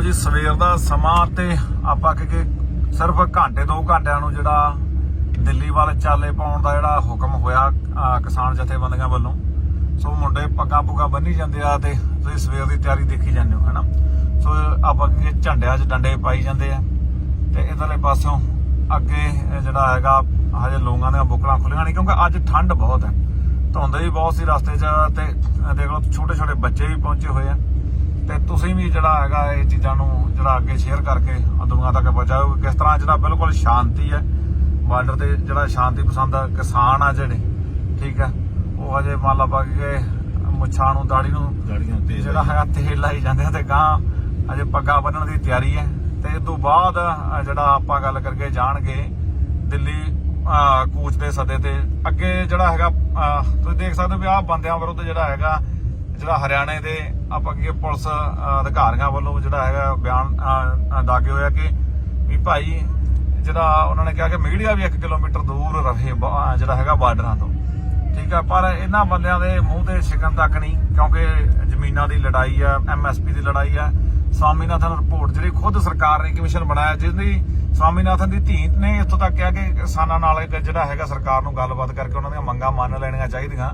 ਲਓ ਜੀ, ਸਵੇਰ ਦਾ ਸਮਾਂ ਤੇ ਆਪਾਂ ਕਿ ਸਿਰਫ ਘੰਟੇ, ਦੋ ਘੰਟਿਆਂ ਨੂੰ ਜਿਹੜਾ ਦਿੱਲੀ ਵੱਲ ਚਾਲੇ ਪਾਉਣ ਦਾ ਜਿਹੜਾ ਹੁਕਮ ਹੋਇਆ ਕਿਸਾਨ ਜਥੇਬੰਦੀਆਂ ਵੱਲੋਂ। ਸੋ ਮੁੰਡੇ ਪੱਗਾਂ ਪੁੱਗਾਂ ਬੰਨੀ ਜਾਂਦੇ ਆ ਤੇ ਤੁਸੀਂ ਸਵੇਰ ਦੀ ਤਿਆਰੀ ਦੇਖੀ ਜਾਂਦੇ ਹੋ, ਹੈਨਾ? ਸੋ ਆਪਾਂ ਕਿ ਝੰਡਿਆਂ 'ਚ ਡੰਡੇ ਪਾਈ ਜਾਂਦੇ ਆ ਤੇ ਇਧਰਲੇ ਪਾਸੋਂ ਅੱਗੇ ਜਿਹੜਾ ਹੈਗਾ, ਹਜੇ ਲੋਕਾਂ ਦੀਆਂ ਬੁੱਕਲਾਂ ਖੁੱਲੀਆਂ ਨਹੀਂ ਕਿਉਂਕਿ ਅੱਜ ਠੰਡ ਬਹੁਤ ਹੈ। ਧੁੰਦ ਵੀ ਬਹੁਤ ਸੀ ਰਸਤੇ 'ਚ ਤੇ ਦੇਖ ਲਓ ਛੋਟੇ ਛੋਟੇ ਬੱਚੇ ਵੀ ਪਹੁੰਚੇ ਹੋਏ ਆ। ਤੇ ਤੁਸੀਂ ਵੀ ਜਿਹੜਾ ਹੈਗਾ ਇਹ ਚੀਜ਼ਾਂ ਨੂੰ ਜਿਹੜਾ ਅੱਗੇ ਸ਼ੇਅਰ ਕਰਕੇ ਦੁਨੀਆ ਤੱਕ ਪਹੁੰਚਾਓ ਕਿਸ ਤਰ੍ਹਾਂ ਜਿਹੜਾ ਬਿਲਕੁਲ ਸ਼ਾਂਤੀ ਹੈ। ਬਾਰਡਰ ਤੇ ਜਿਹੜਾ ਸ਼ਾਂਤੀ ਪਸੰਦ ਕਿਸਾਨ ਆ ਜਿਹੜੇ ਠੀਕ ਹੈ ਉਹ ਹਜੇ ਮੰਨ ਲਾ ਪਾ ਕੇ ਮੁੱਛਾਂ ਨੂੰ ਦਾੜੀ ਨੂੰ ਜਿਹੜਾ ਹੈਗਾ ਤੇਲ ਲਾਈ ਜਾਂਦੇ ਆ ਤੇ ਗਾਂ ਅਜੇ ਪੱਗਾ ਬੰਨਣ ਦੀ ਤਿਆਰੀ ਹੈ। ਤੇ ਇਸ ਤੋਂ ਬਾਅਦ ਜਿਹੜਾ ਆਪਾਂ ਗੱਲ ਕਰਕੇ ਜਾਣਗੇ ਦਿੱਲੀ ਕੂਚ ਦੇ ਸੱਦੇ ਤੇ ਅੱਗੇ ਜਿਹੜਾ ਹੈਗਾ ਤੁਸੀਂ ਦੇਖ ਸਕਦੇ ਹੋ ਵੀ ਆਹ ਬੰਦਿਆਂ ਵਿਰੁੱਧ ਜਿਹੜਾ ਹੈਗਾ ਜਿਹੜਾ ਹਰਿਆਣੇ ਦੇ ਆਪਾਂ ਕੀ ਪੁਲਿਸ ਅਧਿਕਾਰੀਆਂ ਵੱਲੋਂ ਜਿਹੜਾ ਹੈਗਾ ਬਿਆਨ ਦਾਗੇ ਹੋਇਆ ਕਿ ਵੀ ਭਾਈ ਜਿਹੜਾ ਉਹਨਾਂ ਨੇ ਕਿਹਾ ਕਿ ਮੀਡੀਆ ਵੀ 1 ਕਿਲੋਮੀਟਰ ਦੂਰ ਰਹੇ ਜਿਹੜਾ ਹੈਗਾ ਬਾਰਡਰਾਂ ਤੋਂ। ਠੀਕ ਆ, ਪਰ ਇਹਨਾਂ ਬੰਦਿਆਂ ਦੇ ਮੂੰਹ ਤੇ ਸ਼ਿਕਨ ਤੱਕ ਨਹੀਂ, ਕਿਉਂਕਿ ਜ਼ਮੀਨਾਂ ਦੀ ਲੜਾਈ ਆ ਐਮਐਸਪੀ ਦੀ ਲੜਾਈ ਆ। ਸਵਾਮੀਨਾਥਨ ਰਿਪੋਰਟ ਜਿਹੜੀ ਖੁਦ ਸਰਕਾਰ ਨੇ ਕਮਿਸ਼ਨ ਬਣਾਇਆ ਜਿਹਦੀ ਸਵਾਮੀਨਾਥਨ ਦੀ ਧੀ ਨੇ ਇੱਥੋਂ ਤੱਕ ਕਿਹਾ ਕਿ ਕਿਸਾਨਾਂ ਨਾਲ ਜਿਹੜਾ ਹੈਗਾ ਸਰਕਾਰ ਨੂੰ ਗੱਲਬਾਤ ਕਰਕੇ ਉਹਨਾਂ ਦੀਆਂ ਮੰਗਾਂ ਮੰਨ ਲੈਣੀਆਂ ਚਾਹੀਦੀਆਂ।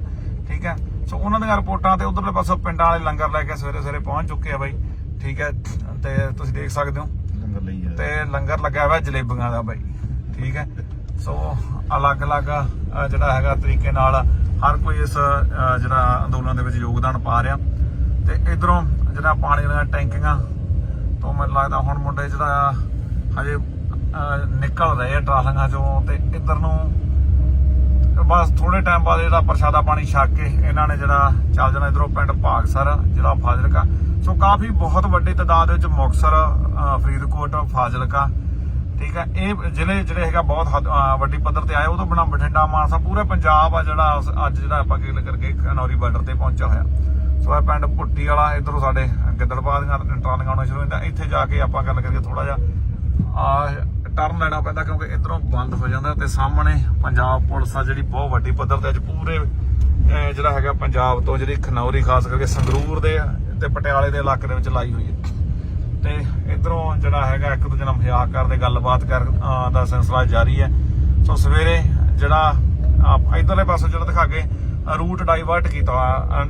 ਠੀਕ ਹੈ ਸੋ ਉਹਨਾਂ ਦੀਆਂ ਰਿਪੋਰਟਾਂ ਤੇ ਉਧਰਲੇ ਪਾਸੋਂ ਪਿੰਡਾਂ ਵਾਲੇ ਲੰਗਰ ਲੈ ਕੇ ਸਵੇਰੇ ਸਵੇਰੇ ਪਹੁੰਚ ਚੁੱਕੇ ਆ ਬਾਈ। ਠੀਕ ਹੈ ਤੇ ਤੁਸੀਂ ਦੇਖ ਸਕਦੇ ਹੋ। ਲੰਗਰ ਲਈ ਆ ਤੇ ਲੰਗਰ ਲੱਗਿਆ ਹੋਇਆ ਜਲੇਬੀਆਂ ਦਾ ਬਾਈ। ਠੀਕ ਹੈ ਸੋ ਅਲੱਗ-ਅਲੱਗ ਜਿਹੜਾ ਹੈਗਾ ਤਰੀਕੇ ਨਾਲ ਹਰ ਕੋਈ ਇਸ ਜਿਹੜਾ ਅੰਦੋਲਨ ਦੇ ਵਿੱਚ ਯੋਗਦਾਨ ਪਾ ਰਿਹਾ। ਤੇ ਇਧਰੋਂ ਜਿਹੜਾ ਪਾਣੀ ਦੀਆਂ ਟੈਂਕੀਆਂ ਤੋਂ ਮੈਨੂੰ ਲੱਗਦਾ ਹੁਣ ਮੁੰਡੇ ਜਿਹੜਾ ਹਜੇ ਨਿਕਲ ਰਹੇ ਆ ਟਰਾਲੀਆਂ ਚੋਂ ਤੇ ਇਧਰ ਨੂੰ ਬਸ ਥੋੜੇ ਟਾਈਮ ਬਾਅਦ ਜਿਹੜਾ ਪ੍ਰਸ਼ਾਦਾ ਪਾਣੀ ਛਕ ਕੇ ਇਹਨਾਂ ਨੇ ਜਿਹੜਾ ਚੱਲ ਜਾਣਾ ਇਧਰੋਂ ਪਿੰਡ ਭਾਗਸਰ ਜਿਹੜਾ ਫਾਜ਼ਿਲਕਾ। ਸੋ ਕਾਫੀ ਬਹੁਤ ਵੱਡੀ ਤਾਦਾਦ ਵਿੱਚ ਮੁਕਤਸਰ ਫਰੀਦਕੋਟ, ਫਾਜ਼ਿਲਕਾ, ਠੀਕ ਹੈ। ਇਹ ਜ਼ਿਲ੍ਹੇ ਜਿਹੜੇ ਹੈਗਾ ਬਹੁਤ ਵੱਡੀ ਪੱਧਰ ਤੇ ਆਏ, ਉਹ ਤੋਂ ਬਿਨਾਂ ਬਠਿੰਡਾ, ਮਾਨਸਾ, ਪੂਰੇ ਪੰਜਾਬ ਆ ਜਿਹੜਾ ਅੱਜ ਜਿਹੜਾ ਆਪਾਂ ਗੱਲ ਕਰਕੇ ਖਨੌਰੀ ਬਾਰਡਰ ਤੇ ਪਹੁੰਚਿਆ ਹੋਇਆ। ਸੋ ਇਹ ਪਿੰਡ ਭੁੱਟੀ ਵਾਲਾ, ਇਧਰੋਂ ਸਾਡੇ ਗਿੱਦੜਬਾਹ ਦੀਆਂ ਟਰਾਲੀਆਂ ਆਉਣਾ ਸ਼ੁਰੂ ਹੁੰਦਾ ਇੱਥੇ ਜਾ ਕੇ ਆਪਾਂ ਗੱਲ ਕਰੀਏ ਥੋੜਾ ਜਿਹਾ ਟਰਨ ਲੈਣਾ ਪੈਂਦਾ ਕਿਉਂਕਿ ਇਧਰੋਂ ਬੰਦ ਹੋ ਜਾਂਦਾ ਤੇ ਸਾਹਮਣੇ ਪੰਜਾਬ ਪੁਲਿਸ ਆ ਜਿਹੜੀ ਬਹੁਤ ਵੱਡੀ ਪੱਧਰ ਤੇ ਅੱਜ ਪੂਰੇ ਜਿਹੜਾ ਹੈਗਾ ਪੰਜਾਬ ਤੋਂ ਜਿਹੜੀ ਖਨੌਰੀ ਖਾਸ ਕਰਕੇ ਸੰਗਰੂਰ ਦੇ ਤੇ ਪਟਿਆਲੇ ਦੇ ਇਲਾਕੇ ਦੇ ਵਿੱਚ ਲਾਈ ਹੋਈ ਹੈ ਤੇ ਇਧਰੋਂ ਜਿਹੜਾ ਹੈਗਾ ਇੱਕ ਦੂਜੇ ਨਾਲ ਮਜ਼ਾਕ ਕਰਦੇ ਗੱਲਬਾਤ ਕਰਨ ਦਾ ਸਿਲਸਿਲਾ ਜਾਰੀ ਹੈ ਸੋ ਸਵੇਰੇ ਜਿਹੜਾ ਆਪ- ਇਧਰਲੇ ਪਾਸੇ ਜਿਹੜਾ ਦਿਖਾ ਕੇ ਰੂਟ ਡਾਈਵਰਟ ਕੀਤਾ ਹੋਇਆ,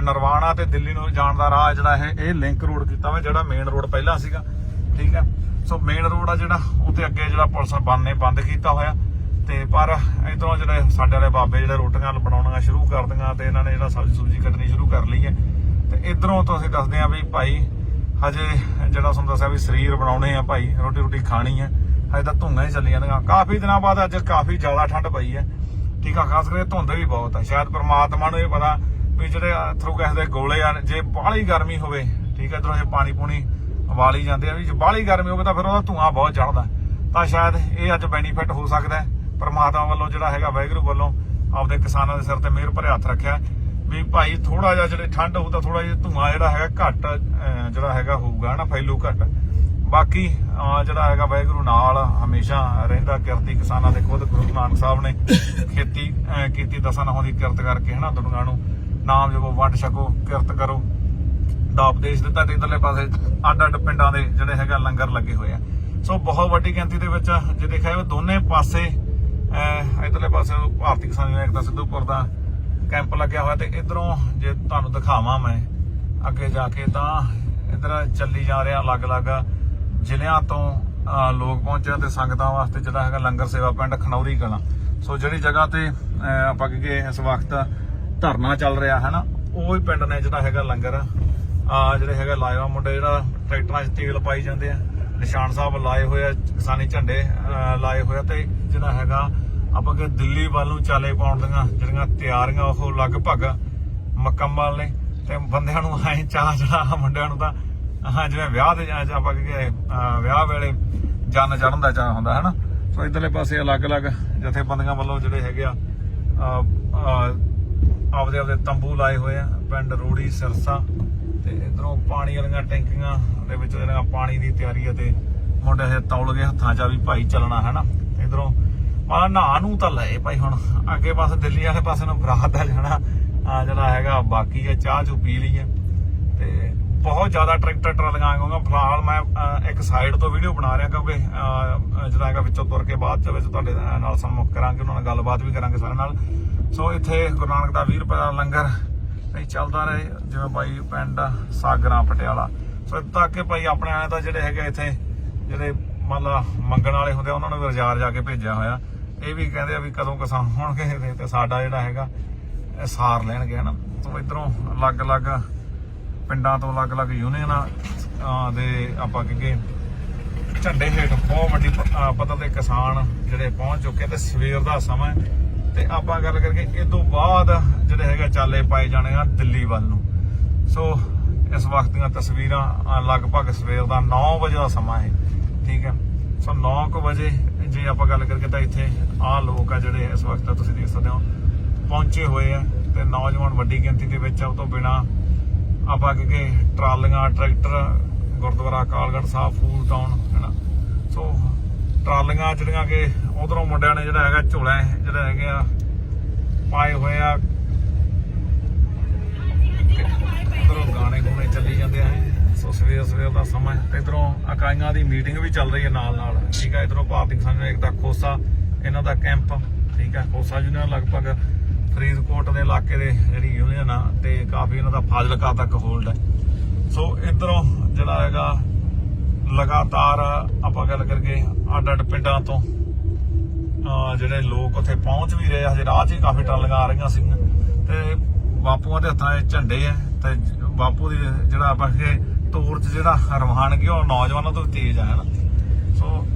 ਨਰਵਾਣਾ ਤੇ ਦਿੱਲੀ ਨੂੰ ਜਾਣ ਦਾ ਰਾਹ ਜਿਹੜਾ ਹੈ ਇਹ ਲਿੰਕ ਰੋਡ ਕੀਤਾ ਵਾ ਜਿਹੜਾ ਮੇਨ ਰੋਡ ਪਹਿਲਾਂ ਸੀਗਾ। ਠੀਕ ਹੈ ਸੋ ਮੇਨ ਰੋਡ ਆ ਜਿਹੜਾ ਉੱਤੇ ਅੱਗੇ ਜਿਹੜਾ ਪੁਲਿਸ ਨੇ, ਬੰਦ ਕੀਤਾ ਹੋਇਆ। ਤੇ ਪਰ ਇਧਰੋਂ ਜਿਹੜੇ ਸਾਡੇ ਵਾਲੇ ਬਾਬੇ ਜਿਹੜੇ ਰੋਟੀਆਂ ਬਣਾਉਣੀਆਂ ਸ਼ੁਰੂ ਕਰ ਦਿੰਗਾ ਤੇ ਇਹਨਾਂ ਨੇ ਜਿਹੜਾ ਸਬਜ਼ੀ ਸੁਬਜ਼ੀ ਕੱਟਣੀ ਸ਼ੁਰੂ ਕਰ ਲਈ ਹੈ। ਤੇ ਇਧਰੋਂ ਤੋਂ ਅਸੀਂ ਦੱਸਦੇ ਆ ਵੀ ਭਾਈ, ਹਜੇ ਜਿਹੜਾ ਤੁਹਾਨੂੰ ਦੱਸਿਆ ਵੀ ਸਰੀਰ ਬਣਾਉਣੇ ਆ ਭਾਈ ਰੋਟੀ ਰੋਟੀ ਖਾਣੀ ਹੈ। ਹਜੇ ਤਾਂ ਧੁੰਗਾਂ ਹੀ ਚੱਲੀ ਜਾਂਦੀਆਂ। ਕਾਫੀ ਦਿਨਾਂ ਬਾਅਦ ਅੱਜ ਕਾਫੀ ਜ਼ਿਆਦਾ ਠੰਡ ਪਈ ਹੈ। ਠੀਕ ਆ, ਖਾਸ ਕਰਕੇ ਧੁੰਦ ਵੀ ਬਹੁਤ ਆ। ਸ਼ਾਇਦ ਪ੍ਰਮਾਤਮਾ ਨੂੰ ਇਹ ਪਤਾ ਵੀ ਜਿਹੜੇ ਥਰੂ ਗੈਸ ਦੇ ਗੋਲੇ ਆ, ਜੇ ਬਾਹਲੀ ਗਰਮੀ ਹੋਵੇ, ਠੀਕ ਹੈ ਇਧਰੋਂ ਇਹ ਪਾਣੀ ਪੂਣੀ ਵਾਲੀ ਜਾਂਦੇ ਆ ਵੀ ਜੇ ਬਾਹਲੀ ਗਰਮੀ ਹੋਵੇ ਤਾਂ ਫਿਰ ਉਹਦਾ ਧੂਆਂ ਬਹੁਤ ਚੜਦਾ ਤਾਂ ਸ਼ਾਇਦ ਇਹ ਅੱਜ ਬੈਨੀਫਿਟ ਹੋ ਸਕਦਾ ਹੈ। ਵੱਲੋਂ ਜਿਹੜਾ ਹੈਗਾ ਵਾਹਿਗੁਰੂ ਵੱਲੋਂ ਆਪਦੇ ਕਿਸਾਨਾਂ ਦੇ ਸਿਰ ਤੇ ਮਿਹਰ ਭਰੇ ਹੱਥ ਰੱਖਿਆ ਵੀ ਭਾਈ ਥੋੜਾ ਜਿਹਾ ਜਿਹੜੇ ਠੰਡ ਹੋਊ ਤਾਂ ਥੋੜਾ ਜਿਹਾ ਧੂਆਂ ਜਿਹੜਾ ਹੈਗਾ ਘੱਟ ਅਹ, ਜਿਹੜਾ ਹੈਗਾ ਹੋਊਗਾ ਨਾ ਫੈਲੂ ਘੱਟ। ਬਾਕੀ ਜਿਹੜਾ ਹੈਗਾ ਵਾਹਿਗੁਰੂ ਨਾਲ ਹਮੇਸ਼ਾ ਰਹਿੰਦਾ ਕਿਰਤੀ ਕਿਸਾਨਾਂ ਦੇ ਖੁਦ ਗੁਰੂ ਨਾਨਕ ਸਾਹਿਬ ਨੇ ਖੇਤੀ ਕੀਤੀ ਦਸਾਂ ਨਹੁੰ ਦੀ ਕਿਰਤ ਕਰਕੇ ਹਨਾ ਦੁਨੀਆਂ ਨੂੰ ਨਾਮ ਜਪੋ ਵੰਡ ਛਕੋ ਕਿਰਤ ਕਰੋ। ਦਾ ਉਪਦੇਸ਼ ਦਿੱਤਾ ਤੇ ਇਧਰਲੇ ਪਾਸੇ ਅੱਡ ਅੱਡ ਪਿੰਡਾਂ ਦੇ ਜਿਹੜੇ ਹੈਗਾ ਲੰਗਰ ਲੱਗੇ ਹੋਏ ਆ। ਸੋ ਬਹੁਤ ਵੱਡੀ ਗਿਣਤੀ ਦੇ ਵਿੱਚ ਜੇ ਦੇਖਿਆ ਜਾਵੇ ਦੋਨੇ ਪਾਸੇ ਅਹ, ਇਧਰਲੇ ਪਾਸੇ ਭਾਰਤੀ ਕਿਸਾਨ ਯੂਨੀਅਨ ਦਾ ਸਿੱਧੂਪੁਰ ਦਾ ਕੈਂਪ ਲੱਗਿਆ ਹੋਇਆ ਤੇ ਇਧਰੋਂ ਜੇ ਤੁਹਾਨੂੰ ਦਿਖਾਵਾਂ ਮੈਂ ਅੱਗੇ ਜਾ ਕੇ ਤਾਂ ਇਧਰ ਚੱਲੀ ਜਾ ਰਿਹਾ ਅਲੱਗ-ਅਲੱਗ ਜ਼ਿਲ੍ਹਿਆਂ ਤੋਂ ਲੋਕ ਪਹੁੰਚੇ ਤੇ ਸੰਗਤਾਂ ਵਾਸਤੇ ਜਿਹੜਾ ਹੈਗਾ ਲੰਗਰ ਸੇਵਾ ਪਿੰਡ ਖਨੌਰੀ ਕਲਾਂ। ਸੋ ਜਿਹੜੀ ਜਗ੍ਹਾ ਤੇ ਆਪਾਂ ਕਿ ਇਸ ਵਕਤ ਧਰਨਾ ਚੱਲ ਰਿਹਾ ਹੈ ਨਾ ਉਹ ਹੀ ਪਿੰਡ ਨੇ ਜਿਹੜਾ ਹੈਗਾ ਲੰਗਰ ਆ ਜਿਹੜੇ ਹੈਗਾ ਲਾਇਆ ਮੁੰਡੇ ਜਿਹੜਾ ਟਰੈਕਟਰਾਂ 'ਚ ਤੇਲ ਪਾਈ ਜਾਂਦੇ ਆ। ਨਿਸ਼ਾਨ ਸਾਹਿਬ ਲਾਏ ਹੋਏ ਆ, ਕਿਸਾਨੀ ਝੰਡੇ ਲਾਏ ਹੋਏ ਆ ਤੇ ਜਿਹੜਾ ਹੈਗਾ ਆਪਾਂ ਕਿ ਦਿੱਲੀ ਵੱਲ ਨੂੰ ਚਾਲੇ ਪਾਉਣ ਦੀਆਂ ਜਿਹੜੀਆਂ ਤਿਆਰੀਆਂ ਉਹ ਲਗਭਗ ਮੁਕੰਮਲ ਨੇ ਤੇ ਬੰਦਿਆਂ ਨੂੰ ਐ ਚਾਹ ਜਿਹੜਾ ਮੁੰਡਿਆਂ ਨੂੰ ਤਾਂ, ਹਾਂ, ਜਿਵੇਂ ਵਿਆਹ ਦੇ ਆਪਾਂ ਕਿ ਵਿਆਹ ਵੇਲੇ ਜਨ ਚੜਨ ਦਾ ਚਾਹ ਹੁੰਦਾ ਹੈ ਨਾ ਸੋ ਇਧਰਲੇ ਪਾਸੇ ਅਲੱਗ-ਅਲੱਗ ਜਥੇਬੰਦੀਆਂ ਵੱਲੋਂ ਜਿਹੜੇ ਹੈਗੇ ਆ ਆਪਦੇ ਆਪਦੇ ਤੰਬੂ ਲਾਏ ਹੋਏ ਆ, ਪਿੰਡ ਰੋੜੀ, ਸਿਰਸਾ ਤੇ ਇਧਰੋਂ ਪਾਣੀ ਵਾਲੀਆਂ ਟੈਂਕੀਆਂ ਦੇ ਵਿੱਚ ਜਿਹੜਾ ਪਾਣੀ ਦੀ ਤਿਆਰੀ ਹੈ ਤੇ ਮੁੰਡੇ ਇਹ ਤੌਲ ਗਏ, ਹੱਥਾਂ 'ਚ ਵੀ ਭਾਈ ਚੱਲਣਾ ਹੈ ਨਾ ਇਧਰੋਂ ਮਾਲਾ ਨਹਾ ਨੂੰ ਤਾਂ ਲਏ ਭਾਈ ਹੁਣ। ਅੱਗੇ ਪਾਸੇ ਦਿੱਲੀ ਵਾਲੇ ਪਾਸੇ ਨੂੰ ਬਰਾਤ ਦਾ ਜਾਣਾ। ਆ ਜਿਹੜਾ ਹੈਗਾ, ਬਾਕੀ ਹੈ ਚਾਹ ਚੂ ਪੀ ਲਈ ਹੈ ਤੇ ਬਹੁਤ ਜ਼ਿਆਦਾ ਟਰੈਕਟਰ ਟਰਾਲੀਆਂ ਆਉਂਗਾ ਫਿਲਹਾਲ ਮੈਂ ਇੱਕ ਸਾਈਡ ਤੋਂ ਵੀਡੀਓ ਬਣਾ ਰਿਹਾ ਕਿਉਂਕਿ ਜਿਹੜਾ ਹੈਗਾ ਵਿੱਚੋਂ ਤੁਰ ਕੇ ਬਾਅਦ ਚ ਵਿੱਚ ਤੁਹਾਡੇ ਨਾਲ ਸੰਮੁਖ ਕਰਾਂਗੇ, ਉਹਨਾਂ ਨਾਲ ਗੱਲਬਾਤ ਵੀ ਕਰਾਂਗੇ ਸਾਰਿਆਂ ਨਾਲ। ਸੋ ਇੱਥੇ ਗੁਰੂ ਨਾਨਕ ਦਾ 20 ਰੁਪਏ ਦਾ ਲੰਗਰ। ਨਹੀਂ ਚੱਲਦਾ ਰਹੇ, ਜਿਵੇਂ ਬਾਈ ਪਿੰਡ ਸਾਗਰਾਂ, ਪਟਿਆਲਾ। ਸੋ ਇੱਥੇ ਕਿ ਭਾਈ ਆਪਣੇ ਆਲੇ ਤਾਂ ਜਿਹੜੇ ਹੈਗੇ ਇੱਥੇ, ਜਿਹੜੇ ਮੰਨ ਮੰਗਣ ਵਾਲੇ ਹੁੰਦੇ ਉਹਨਾਂ ਨੂੰ ਵੀ ਜਾ ਕੇ ਭੇਜਿਆ ਹੋਇਆ। ਇਹ ਵੀ ਕਹਿੰਦੇ ਆ ਵੀ ਕਦੋਂ ਕਿਸਾਨ ਹੋਣਗੇ, ਤੇ ਸਾਡਾ ਜਿਹੜਾ ਹੈਗਾ, ਇਹ ਸਾਰ ਲੈਣਗੇ, ਹਨਾ? ਸੋ ਇਧਰੋਂ ਅਲੱਗ-ਅਲੱਗ ਪਿੰਡਾਂ ਤੋਂ ਅਲੱਗ-ਅਲੱਗ ਯੂਨੀਅਨਾਂ ਦੇ ਆਪਾਂ ਕਹੀਏ, ਝੰਡੇ ਹੇਠ ਬਹੁਤ ਵੱਡੀ ਪੱਧਰ ਤੇ ਕਿਸਾਨ ਜਿਹੜੇ ਪਹੁੰਚ ਚੁੱਕੇ ਤੇ ਸਵੇਰ ਦਾ ਸਮਾਂ ਤੇ ਆਪਾਂ ਗੱਲ ਕਰਕੇ ਇਹ ਤੋਂ ਬਾਅਦ ਜਿਹੜੇ ਹੈਗਾ ਚਾਲੇ ਪਾਏ ਜਾਣੇ ਆ ਦਿੱਲੀ ਵੱਲ ਨੂੰ। ਸੋ ਇਸ ਵਕਤ ਦੀਆਂ ਤਸਵੀਰਾਂ ਲਗਭਗ ਸਵੇਰ ਦਾ 9 ਵਜੇ ਦਾ ਸਮਾਂ ਹੈ, ਠੀਕ ਹੈ। ਸੋ 9 ਵਜੇ ਜੇ ਆਪਾਂ ਗੱਲ ਕਰਕੇ ਤਾਂ ਇੱਥੇ ਆ ਲੋਕ ਆ ਜਿਹੜੇ ਇਸ ਵਕਤ ਤੁਸੀਂ ਦੇਖ ਸਕਦੇ ਹੋ, ਪਹੁੰਚੇ ਹੋਏ ਆ ਤੇ ਨੌਜਵਾਨ ਵੱਡੀ ਗਿਣਤੀ ਦੇ ਵਿੱਚ ਆ, ਉਹ ਤੋਂ ਬਿਨਾ ਆਪਾਂ ਕਿ ਟਰਾਲੀਆਂ, ਟਰੈਕਟਰ, ਗੁਰਦੁਆਰਾ ਕਾਲਗੜ੍ਹ ਸਾਹਿਬ, ਫੂਲ ਟਾਊਨ ਹੈਨਾ ਸੋ ਟਰਾਲੀਆਂ ਜਿਹੜੀਆਂ ਕਿ ਉਧਰੋਂ ਮੁੰਡਿਆਂ ਨੇ ਜਿਹੜਾ ਹੈਗਾ ਝੋਲਾ ਜਿਹੜਾ ਹੈਗੇ ਆ, ਪਾਏ ਹੋਏ ਆ। ਉਧਰੋਂ ਗਾਣੇ ਗੁਣੇ ਚੱਲੀ ਜਾਂਦੇ ਆ ਸੋ ਸਵੇਰ ਸਵੇਰ ਦਾ ਸਮਾਂ ਹੈ। ਤੇ ਇਧਰੋਂ ਇਕਾਈਆਂ ਦੀ ਮੀਟਿੰਗ ਵੀ ਚੱਲ ਰਹੀ ਹੈ ਨਾਲ ਨਾਲ। ਠੀਕ ਹੈ ਇਧਰੋਂ ਭਾਰਤੀ ਕਿਸਾਨ ਇੱਕ ਦਾ ਖੋਸਾ, ਇਹਨਾਂ ਦਾ ਕੈਂਪ। ਠੀਕ ਹੈ ਖੋਸਾ ਯੂਨੀਅਨ ਲਗਭਗ ਫਰੀਦਕੋਟ ਦੇ ਇਲਾਕੇ ਦੇ ਜਿਹੜੀ ਯੂਨੀਅਨ ਆ, ਤੇ ਕਾਫੀ ਇਹਨਾਂ ਦਾ ਫਾਜ਼ਿਲਕਾ ਤੱਕ ਹੋਲਡ ਹੈ। ਸੋ ਇਧਰੋਂ ਜਿਹੜਾ ਹੈਗਾ ਲਗਾਤਾਰ ਆਪਾਂ ਗੱਲ ਕਰਕੇ ਅੱਡ ਅੱਡ ਪਿੰਡਾਂ ਤੋਂ ਜਿਹੜੇ ਲੋਕ ਉੱਥੇ ਪਹੁੰਚ ਵੀ ਰਹੇ ਹਜੇ ਰਾਹ 'ਚ ਹੀ ਕਾਫੀ ਟਰਾਲੀਆਂ ਆ ਰਹੀਆਂ ਸੀਗੀਆਂ ਤੇ ਬਾਪੂਆਂ ਦੇ ਹੱਥਾਂ 'ਚ ਝੰਡੇ ਆ, ਤੇ ਬਾਪੂ ਦੀ ਜਿਹੜਾ ਆਪਾਂ ਕਿ ਤੋਰ 'ਚ ਜਿਹੜਾ ਰਵਾਨਗੀ ਉਹ ਨੌਜਵਾਨਾਂ ਤੋਂ ਵੀ ਤੇਜ਼ ਆ, ਹਨਾ। ਸੋ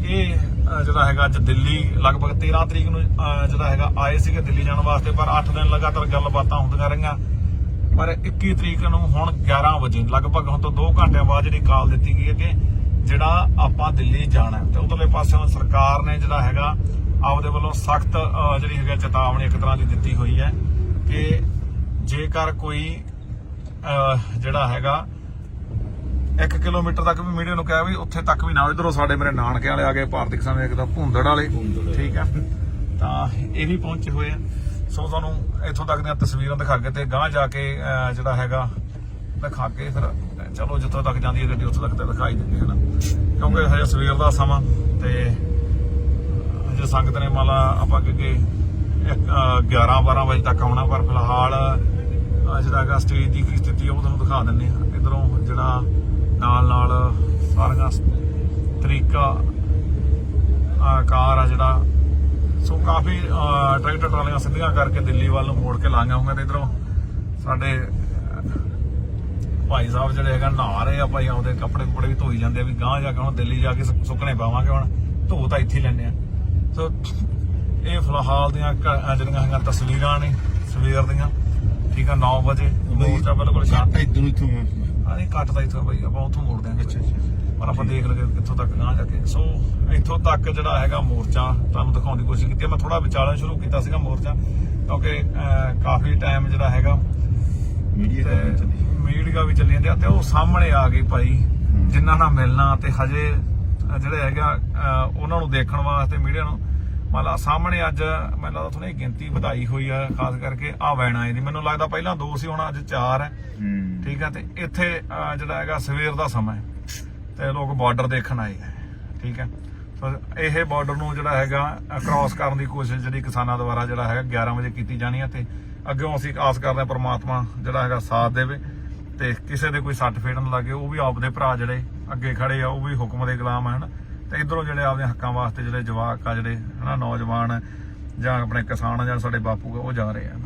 ਇਹ ਜਿਹੜਾ ਹੈਗਾ ਅੱਜ ਦਿੱਲੀ, ਲਗਭਗ 13 ਤਰੀਕ ਨੂੰ ਜਿਹੜਾ ਹੈਗਾ ਆਏ ਸੀਗੇ ਦਿੱਲੀ ਜਾਣ ਵਾਸਤੇ, ਪਰ 8 ਦਿਨ ਲਗਾਤਾਰ ਗੱਲਬਾਤਾਂ ਹੁੰਦੀਆਂ ਰਹੀਆਂ। ਪਰ 21 ਤਰੀਕ ਨੂੰ ਹੁਣ 11 ਵਜੇ ਲਗਭਗ ਹੁਣ ਤੋਂ 2 ਘੰਟਿਆਂ ਬਾਅਦ ਜਿਹੜੀ ਕਾਲ ਦਿੱਤੀ ਗਈ ਹੈ ਕਿ ਜਿਹੜਾ ਆਪਾਂ ਦਿੱਲੀ ਜਾਣਾ ਹੈ। ਤੇ ਉਧਰਲੇ ਪਾਸਿਓਂ ਸਰਕਾਰ ਨੇ ਜਿਹੜਾ ਹੈਗਾ ਆਪਦੇ ਵੱਲੋਂ ਸਖਤ ਜਿਹੜੀ ਹੈਗਾ ਚੇਤਾਵਨੀ ਇੱਕ ਤਰ੍ਹਾਂ ਦੀ ਦਿੱਤੀ ਹੋਈ ਹੈ ਕਿ ਜੇਕਰ ਕੋਈ ਜਿਹੜਾ ਹੈਗਾ 1 ਕਿਲੋਮੀਟਰ ਤੱਕ ਵੀ ਮੀਡੀਆ ਨੂੰ ਕਿਹਾ ਵੀ ਉੱਥੇ ਤੱਕ ਵੀ ਨਾ ਇਧਰੋਂ ਸਾਡੇ ਮੇਰੇ ਨਾਨਕੇ ਵਾਲੇ ਆ ਗਏ ਭਾਰਤੀ ਕਿਸਾਨ ਇੱਕ ਦਾ ਭੁੰਦੜ ਵਾਲੇ ਠੀਕ ਆ ਤਾਂ ਇਹ ਵੀ ਪਹੁੰਚੇ ਹੋਏ ਆ। ਸੋ ਤੁਹਾਨੂੰ ਇੱਥੋਂ ਤੱਕ ਦੀਆਂ ਤਸਵੀਰਾਂ ਦਿਖਾ ਕੇ ਤੇ ਗਾਂਹ ਜਾ ਕੇ ਜਿਹੜਾ ਹੈਗਾ, ਦਿਖਾ ਕੇ ਫਿਰ ਚਲੋ ਜਿੱਥੋਂ ਤੱਕ ਜਾਂਦੀ ਹੈ ਗੱਡੀ, ਉੱਥੋਂ ਤੱਕ ਤਾਂ ਦਿਖਾਈ ਦਿੰਦੇ ਨਾ। ਕਿਉਂਕਿ ਹਜੇ ਸਵੇਰ ਦਾ ਸਮਾਂ ਤੇ ਹਜੇ ਸੰਗਤ ਨੇ ਮਾਲਾ ਆਪਾਂ ਕਿ 11 12 ਵਜੇ ਤੱਕ ਆਉਣਾ, ਪਰ ਫਿਲਹਾਲ ਜਿਹੜਾ ਹੈਗਾ ਸਟੇਜ ਦੀ ਕੀ ਸਥਿਤੀ ਆ, ਉਹ ਤੁਹਾਨੂੰ ਦਿਖਾ ਦਿੰਨੇ ਆ ਇਧਰੋਂ ਜਿਹੜਾ ਨਾਲ ਨਾਲ ਸਾਰੀਆਂ ਸ- ਤਰੀਕਾ ਅਹ, ਕਾਰ ਆ ਜਿਹੜਾ ਸੋ ਕਾਫੀ ਅਹ, ਟਰੈਕਟਰ ਟਰਾਲੀਆਂ ਸਿੱਧੀਆਂ ਕਰਕੇ ਦਿੱਲੀ ਵੱਲ ਨੂੰ ਮੋੜ ਕੇ ਲਾਈਆਂ ਹੋਈਆਂ ਤੇ ਇਧਰੋਂ ਸਾਡੇ ਭਾਈ ਸਾਹਿਬ ਜਿਹੜੇ ਹੈਗਾ ਨਹਾ ਰਹੇ ਆ ਭਾਈ ਆਉਂਦੇ ਕੱਪੜੇ ਕੁਪੜੇ ਵੀ ਧੋਈ ਜਾਂਦੇ ਆ ਵੀ ਗਾਂਹ ਜਾ ਕੇ ਹੁਣ ਦਿੱਲੀ ਜਾ ਕੇ ਸੁੱਕਣੇ ਪਾਵਾਂਗੇ ਹੁਣ ਧੋ ਤਾਂ ਇੱਥੇ ਲੈਣੇ ਆ। ਸੋ ਇਹ ਫਿਲਹਾਲ ਦੀਆਂ ਜਿਹੜੀਆਂ ਹੈਗੀਆਂ ਤਸਵੀਰਾਂ ਨੇ ਸਵੇਰ ਦੀਆਂ ਠੀਕ ਆ 9 ਵਜੇ ਮੋਰਚਾ ਬਿਲਕੁਲ ਸ਼ਾਂਤ। ਇਧਰੋਂ ਇਥੋਂ ਆ। ਨਹੀਂ ਕੱਟਦਾ ਇੱਥੋਂ ਬਈ ਆਪਾਂ ਉੱਥੋਂ ਮੋੜ ਦਿਆਂਗੇ ਅੱਛਾ, ਅੱਛਾ। ਪਰ ਆਪਾਂ ਦੇਖ ਲਗੇ ਕਿੱਥੋਂ ਤੱਕ ਗਾਂ ਜਾ ਕੇ। ਸੋ ਇੱਥੋਂ ਤੱਕ ਜਿਹੜਾ ਹੈਗਾ ਮੋਰਚਾ ਤੁਹਾਨੂੰ ਦਿਖਾਉਣ ਦੀ ਕੋਸ਼ਿਸ਼ ਕੀਤੀ। ਮੈਂ ਥੋੜਾ ਵਿਚਾਲਣ ਸ਼ੁਰੂ ਕੀਤਾ ਸੀਗਾ ਮੋਰਚਾ ਕਿਉਂਕਿ ਕਾਫੀ ਟਾਈਮ ਜਿਹੜਾ ਹੈਗਾ ਮੀਡੀਆ ਵੀ ਚੱਲੀ ਜਾਂਦੇ ਆ ਤੇ ਉਹ ਸਾਹਮਣੇ ਆ ਗਈ ਭਾਈ ਜਿਨ੍ਹਾਂ ਨਾਲ ਮਿਲਣਾ ਤੇ ਹਜੇ ਜਿਹੜੇ ਹੈਗਾ ਉਹਨਾਂ ਨੂੰ ਦੇਖਣ ਵਾਸਤੇ ਮੀਡੀਆ ਨੂੰ। ਮਤਲਬ ਸਾਹਮਣੇ ਅੱਜ ਮੈਨੂੰ ਲੱਗਦਾ ਥੋੜੀ ਗਿਣਤੀ ਵਧਾਈ ਹੋਈ ਆ ਖਾਸ ਕਰਕੇ ਆ ਵੈਣਾ ਇਹਦੀ। ਮੈਨੂੰ ਲੱਗਦਾ ਪਹਿਲਾਂ ਦੋ ਸੀ ਹੁਣ ਅੱਜ ਚਾਰ ਹੈ। ਠੀਕ ਹੈ ਤੇ ਇੱਥੇ ਜਿਹੜਾ ਹੈਗਾ ਸਵੇਰ ਦਾ ਸਮਾਂ ਹੈ। ਤੇ ਲੋਕ ਬਾਰਡਰ ਦੇਖਣ ਆਏ ਹੈ ਠੀਕ ਹੈ। ਸੋ ਇਹ ਬਾਰਡਰ ਨੂੰ ਜਿਹੜਾ ਹੈਗਾ ਕ੍ਰਾਸ ਕਰਨ ਦੀ ਕੋਸ਼ਿਸ਼ ਜਿਹੜੀ ਕਿਸਾਨਾਂ ਦੁਆਰਾ ਜਿਹੜਾ ਹੈਗਾ 11 ਵਜੇ ਕੀਤੀ ਜਾਣੀ ਹੈ ਤੇ ਅੱਗੇ ਅਸੀਂ ਆਸ ਕਰਦੇ ਹਾਂ ਪ੍ਰਮਾਤਮਾ ਜਿਹੜਾ ਹੈਗਾ ਸਾਥ ਦੇਵੇ ਤੇ ਕਿਸੇ ਦੇ ਕੋਈ ਸੱਟ ਫੇੜਨ ਨਾ ਲੱਗੇ, ਉਹ ਵੀ ਆਪਦੇ ਭਰਾ ਜਿਹੜੇ ਅੱਗੇ ਖੜੇ ਆ, ਉਹ ਵੀ ਹੁਕਮ ਦੇ ਗੁਲਾਮ ਹਨ ਤੇ ਇਧਰੋਂ ਜਿਹੜੇ ਆਪਦੇ ਹੱਕਾਂ ਵਾਸਤੇ ਜਿਹੜੇ ਜਵਾਕ ਆ ਜਿਹੜੇ ਹਨਾ, ਨੌਜਵਾਨ ਜਾਂ ਆਪਣੇ ਕਿਸਾਨ ਆ ਜਾਂ ਸਾਡੇ ਬਾਪੂ ਆ, ਉਹ ਜਾ ਰਹੇ ਆ।